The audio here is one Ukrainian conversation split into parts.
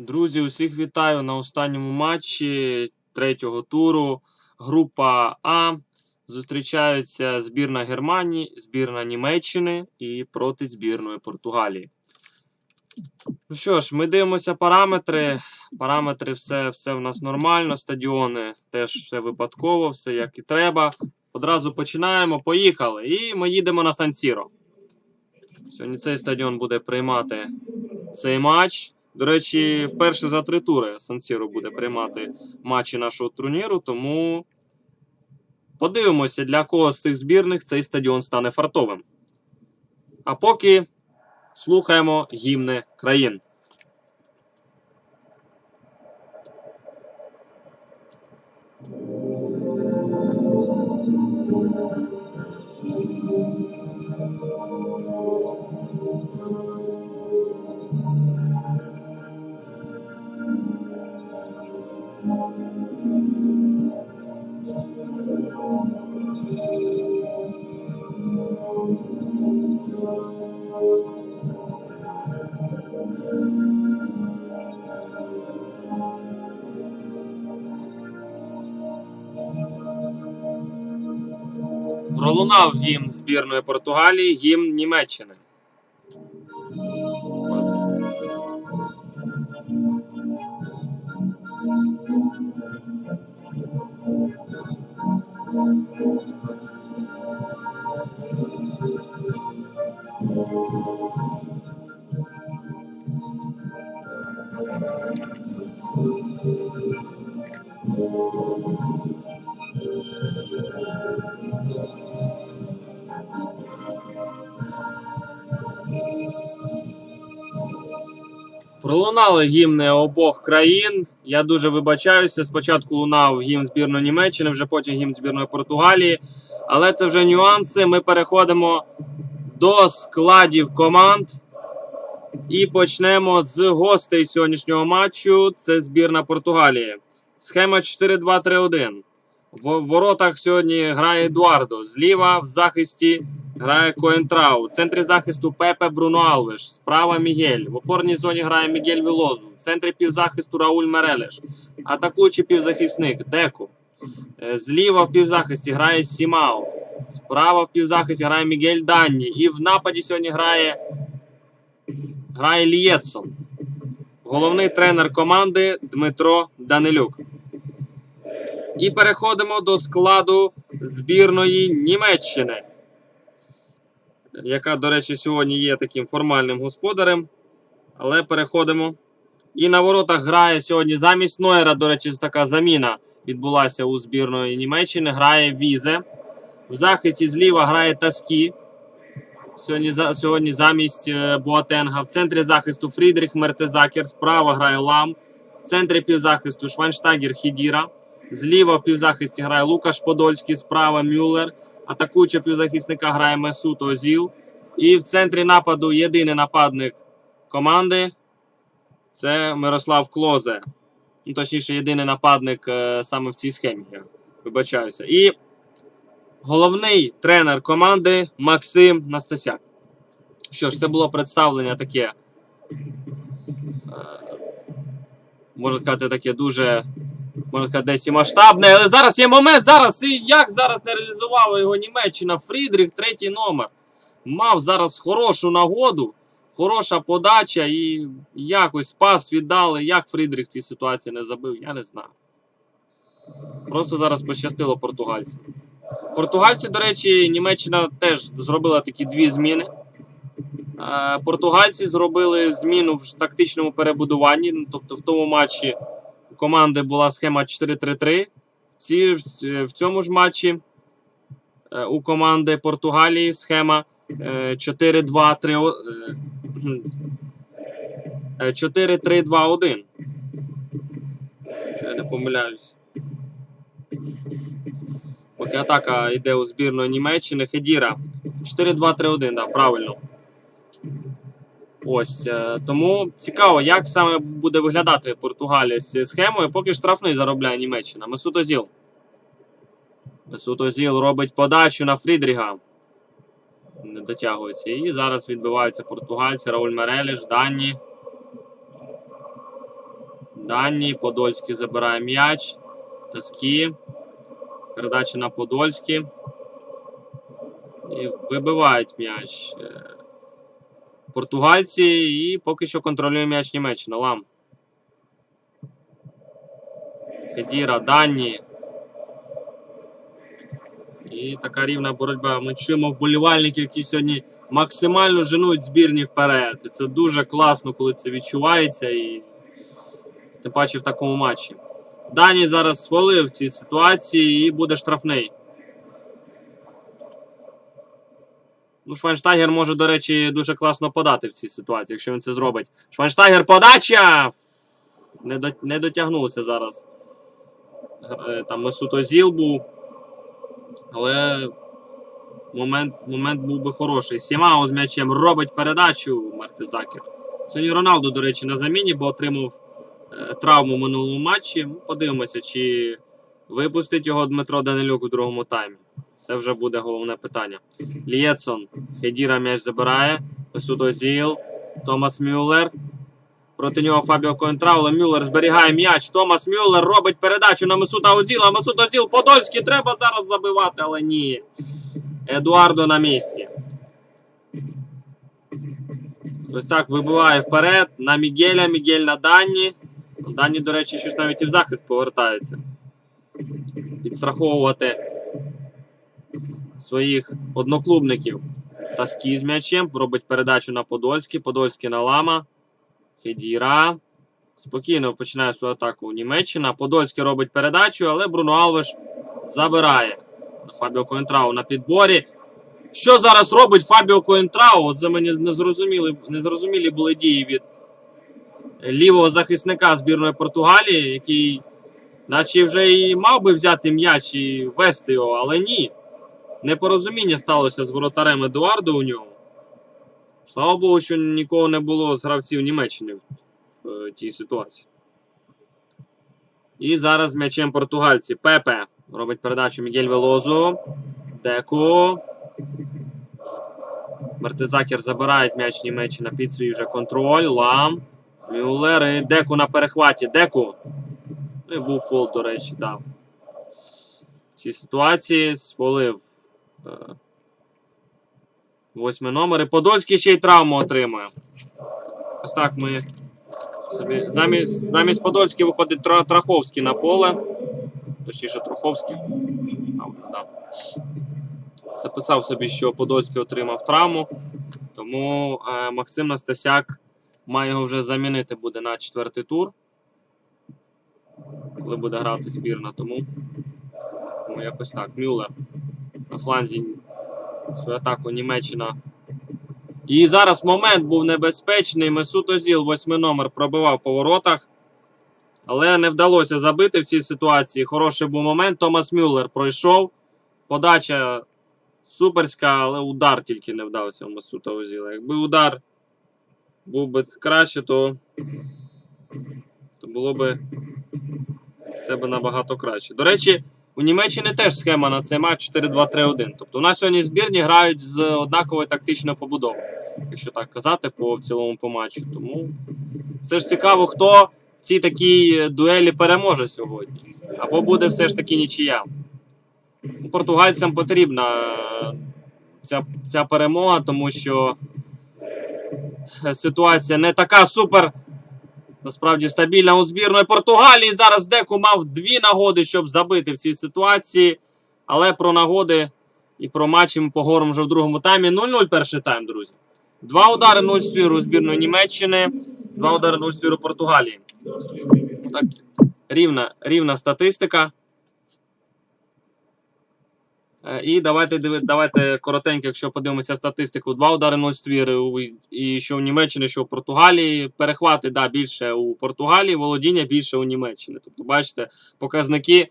Друзі, усіх вітаю на останньому матчі третього туру. Група А. Зустрічаються збірна Германії, збірна Німеччини і проти збірної Португалії. Ну що ж, ми дивимося параметри. Параметри все, все в нас нормально. Стадіони теж все випадково, все як і треба. Одразу починаємо. Поїхали. І ми їдемо на Сан-Сіро. Сьогодні цей стадіон буде приймати цей матч. До речі, вперше за три тури Сан-Сіро буде приймати матчі нашого турніру, тому подивимося, для кого з цих збірних цей стадіон стане фартовим. А поки слухаємо гімни країн. Пролунав гімн збірної Португалії, гімн Німеччини. Пролунали гімни обох країн. Я дуже вибачаюся. Спочатку лунав гімн збірної Німеччини, вже потім гімн збірної Португалії. Але це вже нюанси. Ми переходимо до складів команд. І почнемо з гостей сьогоднішнього матчу. Це збірна Португалії. Схема 4-2-3-1. В воротах сьогодні грає Едуардо. Зліва в захисті грає Коентрау. В центрі захисту Пепе Бруно Алвеш. Справа Мігель. В опорній зоні грає Мігель Вілозу. В центрі півзахисту Рауль Мерелеш. Атакуючий півзахисник Деку. Е, Зліва в півзахисті грає Сімао. Справа в півзахисті грає Мігель Данні. І в нападі сьогодні грає, грає Лієтсон. Головний тренер команди Дмитро Данилюк. І переходимо до складу збірної Німеччини, яка, до речі, сьогодні є таким формальним господарем. Але переходимо. І на воротах грає сьогодні замість Нойера, до речі, така заміна відбулася у збірної Німеччини. Грає Візе. В захисті зліва грає Таскі. Сьогодні, сьогодні замість е, Буатенга. В центрі захисту Фрідріх Мертезакер. Справа грає Лам. В центрі півзахисту Швайнштагер Хідіра. Зліва в півзахисті грає Лукаш Подольський, справа Мюллер. Атакуюча півзахисника грає Месут Озіл. І в центрі нападу єдиний нападник команди це Мирослав Клозе. Ну, точніше, єдиний нападник е, саме в цій схемі. Я вибачаюся. І головний тренер команди Максим Настасяк. Що ж, це було представлення таке. е, Можна сказати, таке дуже можна сказати, десь і масштабне, але зараз є момент. Зараз і як зараз не реалізувала його Німеччина. Фрідріх, третій номер. Мав зараз хорошу нагоду, хороша подача і якось пас віддали. Як Фрідріх в цій ситуації не забив, я не знаю. Просто зараз пощастило португальцям. Португальці, до речі, Німеччина теж зробила такі дві зміни. Е, Португальці зробили зміну в тактичному перебудуванні. ну, Тобто в тому матчі у команди була схема 4-3-3. Ці, в цьому ж матчі е, у команди Португалії схема е, 4-2-3. е, кхм, е, 4-3-2-1. Що я не помиляюсь. Поки атака йде у збірної Німеччини. Хедіра. 4-2-3-1, да, правильно. Ось е, тому цікаво, як саме буде виглядати Португалія з схемою, поки штрафний заробляє Німеччина. Месут Озіл. Месут Озіл робить подачу на Фрідріга. Не дотягується. І зараз відбиваються португальці. Рауль Мереліш, Данні. Дані. Подольський забирає м'яч. Таски. Передача на Подольський. І вибивають м'яч. Португальці і поки що контролює м'яч Німеччина. Лам. Хедіра, Дані. І така рівна боротьба. Ми чуємо вболівальників, які сьогодні максимально женуть збірні вперед. Це дуже класно, коли це відчувається. І тим паче в такому матчі. Дані зараз свалив в цій ситуації і буде штрафний. Ну, може, до речі, дуже класно подати в цій ситуації, якщо він це зробить. Швайнштайгер подача! Не, до, не дотягнувся зараз. Е, Там Месут Озіл був. Але момент, момент був би хороший. Сімао з м'ячем робить передачу Мартизакер. Сьогодні Роналду, до речі, на заміні, бо отримав е, травму в минулому матчі. Подивимося, чи випустить його Дмитро Данилюк у другому таймі. Це вже буде головне питання. Лієтсон. Хедіра м'яч забирає. Озіл. Томас Мюллер. Проти нього Фабіо Коентрау, Мюллер зберігає м'яч. Томас Мюллер робить передачу на Месута Озіла. Месут Озіл Подольський треба зараз забивати, але ні. Едуардо на місці. Ось так вибиває вперед на Мігеля. Мігель на Дані. Дані, до речі, щось навіть і в захист повертається. Підстраховувати своїх одноклубників. Таски з м'ячем. Робить передачу на Подольський. Подольський на Лама. Хедіра. Спокійно починає свою атаку Німеччина. Подольський робить передачу, але Бруно Алвеш забирає. Фабіо Коентрау на підборі. Що зараз робить Фабіо Коентрау? От це мені незрозумілі, незрозумілі були дії від лівого захисника збірної Португалії, який, наче вже і мав би взяти м'яч і вести його, але ні. Непорозуміння сталося з воротарем Едуардо у нього. Слава Богу, що нікого не було з гравців Німеччини в, в, е, тій ситуації. І зараз м'ячем португальці. Пепе робить передачу Мігель Велозу. Деку. Мертезакер забирає м'яч Німеччина під свій вже контроль. Лам. Мюллер і Деку на перехваті. Деку. Ну і був фол, до речі, дав. В цій ситуації сфолив. Е, Восьмий номер. І Подольський ще й травму отримує. Ось так ми собі. Замість, замість Подольський виходить Тра- Траховський на поле. Точніше, Труховський. Записав собі, що Подольський отримав травму. Тому е, Максим Настасяк має його вже замінити буде на четвертий тур. Коли буде грати збірна. Тому, тому якось так. Мюллер на фланзі свою атаку Німеччина. І зараз момент був небезпечний. Месут Озіл, восьмий номер, пробивав по воротах. Але не вдалося забити в цій ситуації. Хороший був момент. Томас Мюллер пройшов. Подача суперська, але удар тільки не вдався у Месута Озіла. Якби удар був би краще, то, то було би все би набагато краще. До речі, у Німеччині теж схема на цей матч 4-2-3-1. Тобто у нас сьогодні збірні грають з однаковою тактичною побудовою, якщо так казати, по в цілому по матчу. Тому все ж цікаво, хто в цій такій дуелі переможе сьогодні. Або буде все ж таки нічия. Ну, Португальцям потрібна е, ця, ця перемога, тому що ситуація не така супер. Насправді стабільна у збірної Португалії. Зараз Деку мав дві нагоди, щоб забити в цій ситуації. Але про нагоди і про матчі ми поговоримо вже в другому таймі. 0-0 перший тайм, друзі. Два удари 0 свіру збірної Німеччини, два удари 0 свіру Португалії. Так, рівна, рівна статистика. Е, І давайте давайте коротенько, якщо подивимося статистику, два удари 0 ствіри і що в Німеччині, що в Португалії. Перехвати да, більше у Португалії, володіння більше у Німеччині. Тобто, бачите, показники,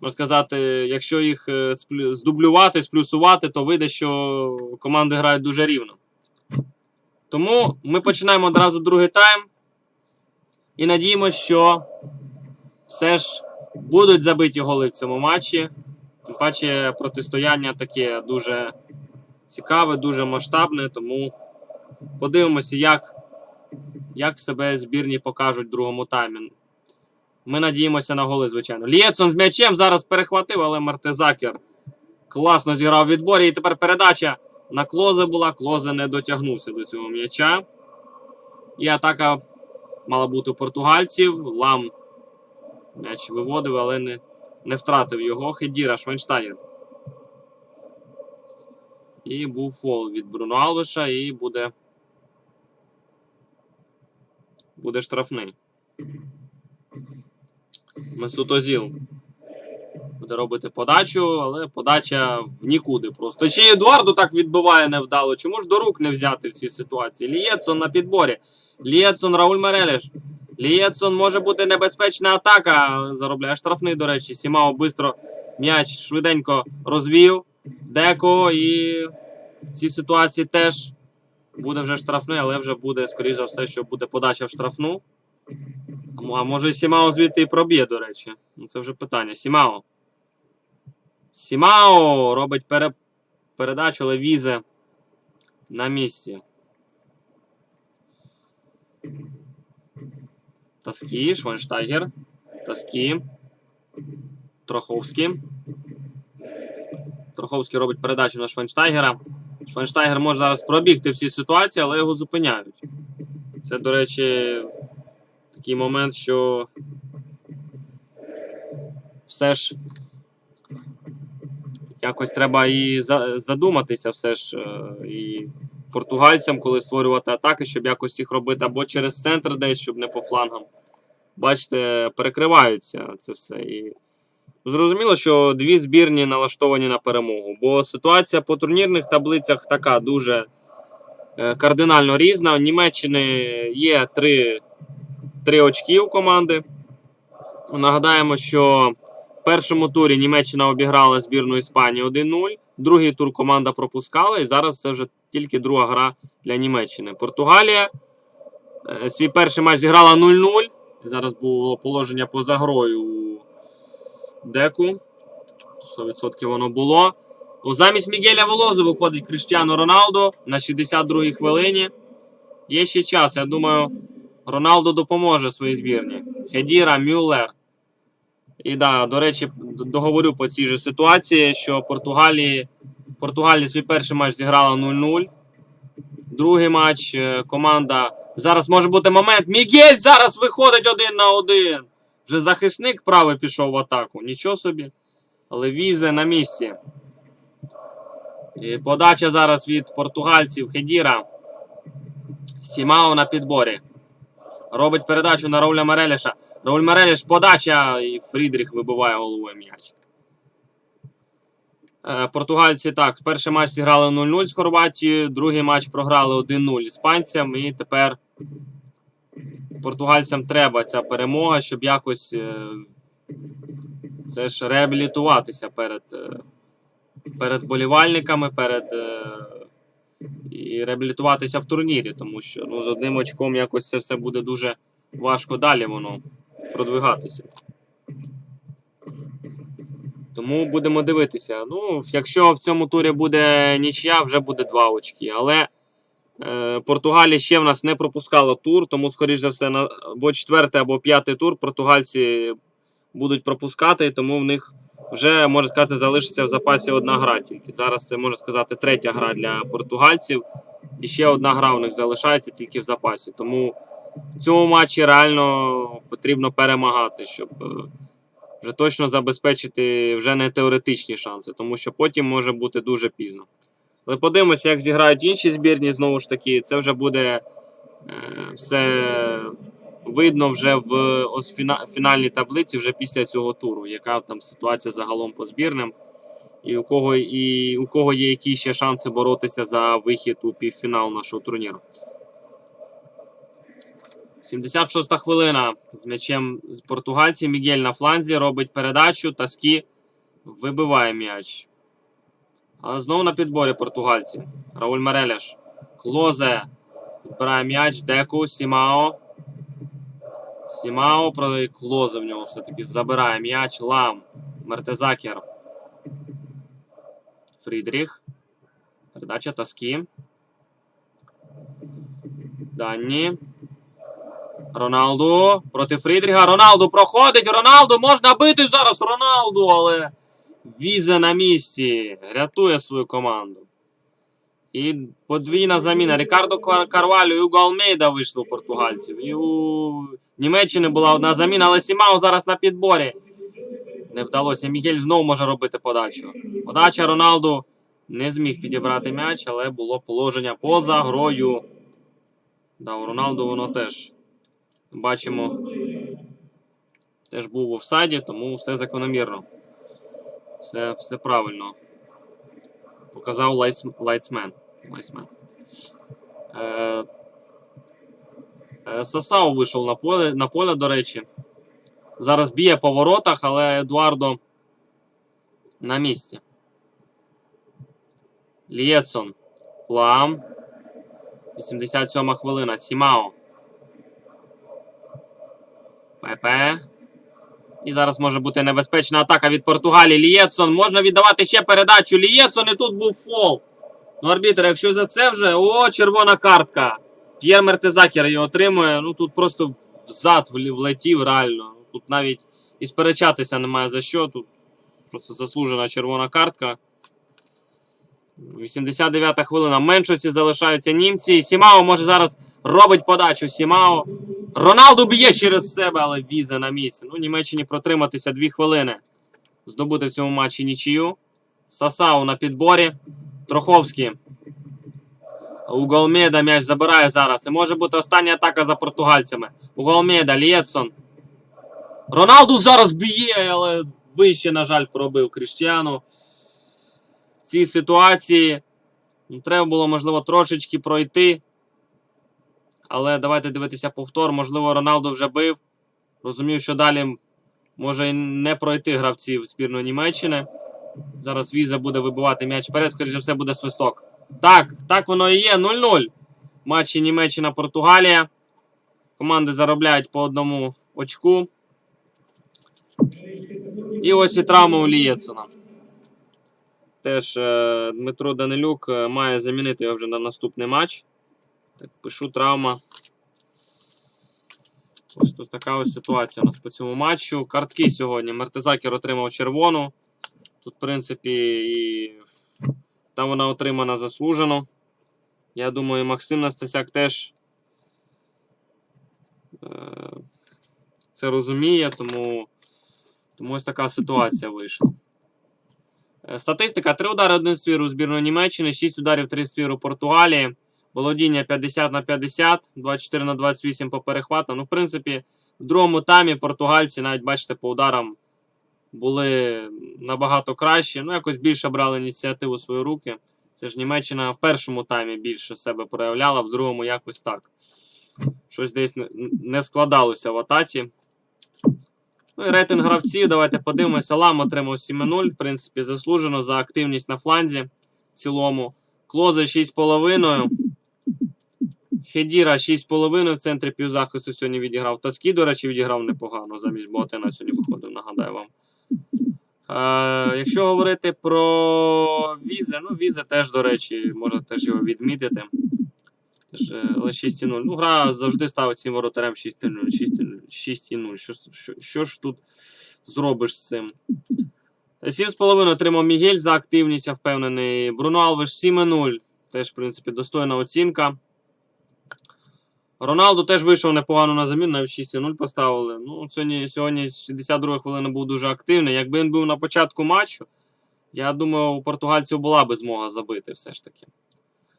можна сказати, якщо їх е, здублювати, сплюсувати, то вийде, що команди грають дуже рівно. Тому ми починаємо одразу другий тайм. І надіємося, що все ж будуть забиті голи в цьому матчі. Тим паче протистояння таке дуже цікаве, дуже масштабне, тому подивимося, як, як себе збірні покажуть в другому таймі. Ми надіємося на голи, звичайно. Лєцон з м'ячем зараз перехватив, але Мартезакер класно зіграв в відборі. І тепер передача на Клозе була. Клозе не дотягнувся до цього м'яча. І атака мала бути у португальців. Лам м'яч виводив, але не, не втратив його. Хедіра Швайнштайгер. І був фол від Бруно Алвеша, і буде. Буде штрафний. Месут Озіл буде робити подачу, але подача в нікуди просто. Ще й Едуарду так відбиває невдало. Чому ж до рук не взяти в цій ситуації? Лієтсон на підборі. Лієтсон, Рауль Мерелеш. Лієтсон може бути небезпечна атака. Заробляє штрафний, до речі. Сімао бистро м'яч швиденько розвів. Деко і в цій ситуації теж буде вже штрафний, але вже буде, скоріш за все, що буде подача в штрафну. А може Сімао звідти і проб'є, до речі. Ну, це вже питання. Сімао. Сімао робить пере... передачу, але візе на місці. Таскі, Швайнштайгер. Таскі. Троховський. Троховський робить передачу на Швайнштайгера. Швайнштайгер може зараз пробігти в цій ситуації, але його зупиняють. Це, до речі, такий момент, що все ж якось треба і задуматися, все ж е, і португальцям, коли створювати атаки, щоб якось їх робити або через центр десь, щоб не по флангам. Бачите, перекриваються це все. І зрозуміло, що дві збірні налаштовані на перемогу. Бо ситуація по турнірних таблицях така дуже е, кардинально різна. У Німеччини є три, три очки у команди. Нагадаємо, що в першому турі Німеччина обіграла збірну Іспанії 1-0. Другий тур команда пропускала, і зараз це вже тільки друга гра для Німеччини. Португалія е, свій перший матч зіграла 0-0. Зараз було положення поза грою у деку. 100% воно було. Замість Мігеля Волозу виходить Кріштіану Роналдо на 62-й хвилині. Є ще час. Я думаю, Роналдо допоможе своїй збірні. Хедіра, Мюллер. І да, до речі, договорю по цій же ситуації, що Португалії, Португалія свій перший матч зіграла 0-0. Другий матч е, команда. Зараз може бути момент. Мігель зараз виходить один на один. Вже захисник правий пішов в атаку. Нічого собі. Але візе на місці. І подача зараз від португальців Хедіра. Сімао на підборі. Робить передачу на Рауля Мереліша. Рауль Мереліш, подача, і Фрідріх вибиває головою м'яч. Е, Португальці так, перший матч зіграли 0-0 з Хорватією, другий матч програли 1-0 іспанцям, і тепер португальцям треба ця перемога, щоб якось це ж реабілітуватися перед, е, перед болівальниками, перед. е, і реабілітуватися в турнірі, тому що ну, з одним очком якось це все буде дуже важко далі воно продвигатися. Тому будемо дивитися. Ну, якщо в цьому турі буде нічия, вже буде два очки. Але е, Португалія ще в нас не пропускала тур, тому, скоріш за все, на або четвертий, або п'ятий тур португальці будуть пропускати, і тому в них вже, можна сказати, залишиться в запасі одна гра тільки. Зараз це можна сказати третя гра для португальців. І ще одна гра у них залишається тільки в запасі. Тому в цьому матчі реально потрібно перемагати, щоб е, вже точно забезпечити вже не теоретичні шанси, тому що потім може бути дуже пізно. Але подивимося, як зіграють інші збірні, знову ж таки, це вже буде е, все видно вже в ось фіна- фінальній таблиці вже після цього туру, яка там ситуація загалом по збірним, і у кого, і у кого є які ще шанси боротися за вихід у півфінал нашого турніру. 76-та хвилина з м'ячем з португальці. Мігель на фланзі робить передачу. Таскі вибиває м'яч. Але знову на підборі португальці. Рауль Мерелеш. Клозе відбирає м'яч. Деку, Сімао. Сімао проти Клозе в нього все-таки забирає м'яч. Лам. Мертезакер. Фрідріх. Передача Таскі. Данні. Роналду проти Фрідріга. Роналду проходить. Роналду можна бити зараз Роналду, але Візе на місці. Рятує свою команду. І подвійна заміна. Рікардо Карвалю і Уго Алмейда вийшли у португальців. І у Німеччини була одна заміна, але Сімао зараз на підборі. Не вдалося. Мігель знову може робити подачу. Подача Роналду не зміг підібрати м'яч, але було положення поза грою. Да, у Роналду воно теж бачимо. Теж був в офсайді, тому все закономірно. Все, все правильно. Показав лайц, лайцмен. лайцмен. Е, е, Сасау вийшов на поле, на поле, до речі. Зараз б'є по воротах, але Едуардо на місці. Лєтсон. Лам. 87 хвилина. Сімао. Пепе. І зараз може бути небезпечна атака від Португалії. Лієтсон. Можна віддавати ще передачу. Лієтсон і тут був фол. Ну, арбітер, якщо за це вже. О, червона картка. П'єр Мертезакер її отримує. Ну тут просто взад влетів реально. Тут навіть і сперечатися немає за що. Тут просто заслужена червона картка. 89-та хвилина. Меншості залишаються німці. Сімао може зараз робить подачу. Сімао. Роналду б'є через себе, але візе на місці. Ну, Німеччині протриматися 2 хвилини. Здобути в цьому матчі нічию. Сасау на підборі. Троховський. Уголмеда м'яч забирає зараз. І може бути остання атака за португальцями. Уголмеда, Лєтсон. Роналду зараз б'є, але вище, на жаль, пробив Кріштіану. В цій ситуації ну, треба було, можливо, трошечки пройти. Але давайте дивитися повтор. Можливо, Роналду вже бив. Розумів, що далі може не пройти гравців збірної Німеччини. Зараз Віза буде вибивати м'яч вперед, скоріше все, буде свисток. Так, так воно і є. 0-0. Матчі Німеччина-Португалія. Команди заробляють по одному очку. І ось і травма у Лієцена. Теж е, Дмитро Данилюк е, має замінити його вже на наступний матч. Так, пишу травма. Ось тут така ось ситуація у нас по цьому матчу. Картки сьогодні. Мертезакер отримав червону. Тут, в принципі, і там вона отримана заслужено. Я думаю, Максим Настасяк теж е, це розуміє, тому, тому ось така ситуація вийшла. Е, Статистика: 3 удари, 1 ствір у збірної Німеччини, 6 ударів, 3 ствір у Португалії. Володіння 50 на 50, 24 на 28 по перехватам. Ну, в принципі, в другому таймі португальці, навіть бачите, по ударам були набагато кращі. Ну, якось більше брали ініціативу у свої руки. Це ж Німеччина в першому таймі більше себе проявляла, в другому якось так. Щось десь не- складалося в атаці. Ну і рейтинг гравців. Давайте подивимося. Лам отримав 7-0. В принципі, заслужено за активність на фланзі в цілому. Клозе 6,5. Хедіра 6,5 в центрі півзахисту сьогодні відіграв. Таскі, до речі, відіграв непогано. Замість Боатена сьогодні виходив, нагадаю вам. Е, якщо говорити про візи, ну візи теж, до речі, можна теж його відмітити. Теж, е, але 6,0. Ну, гра завжди ставить цим воротарем 6,0. 6,0. 6,0. Що, що, що ж тут зробиш з цим? 7,5 отримав Мігель за активність, я впевнений. Бруно Алвеш 7,0. Теж, в принципі, достойна оцінка. Роналду теж вийшов непогано на заміну, навіть 6-0 поставили. Ну, сьогодні, сьогодні 62 хвилини був дуже активний. Якби він був на початку матчу, я думаю, у португальців була би змога забити все ж таки.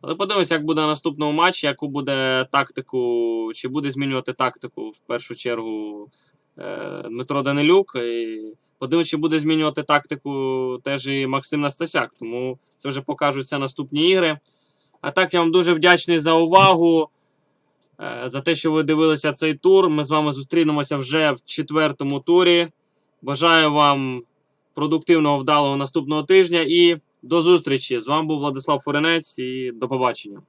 Але подивимося, як буде на наступному матчі, яку буде тактику, чи буде змінювати тактику в першу чергу е, Дмитро Данилюк. І подивимося, чи буде змінювати тактику теж і Максим Настасяк. Тому це вже покажуться наступні ігри. А так, я вам дуже вдячний за увагу. Е, За те, що ви дивилися цей тур. Ми з вами зустрінемося вже в четвертому турі. Бажаю вам продуктивного вдалого наступного тижня і до зустрічі. З вами був Владислав Форенець і до побачення.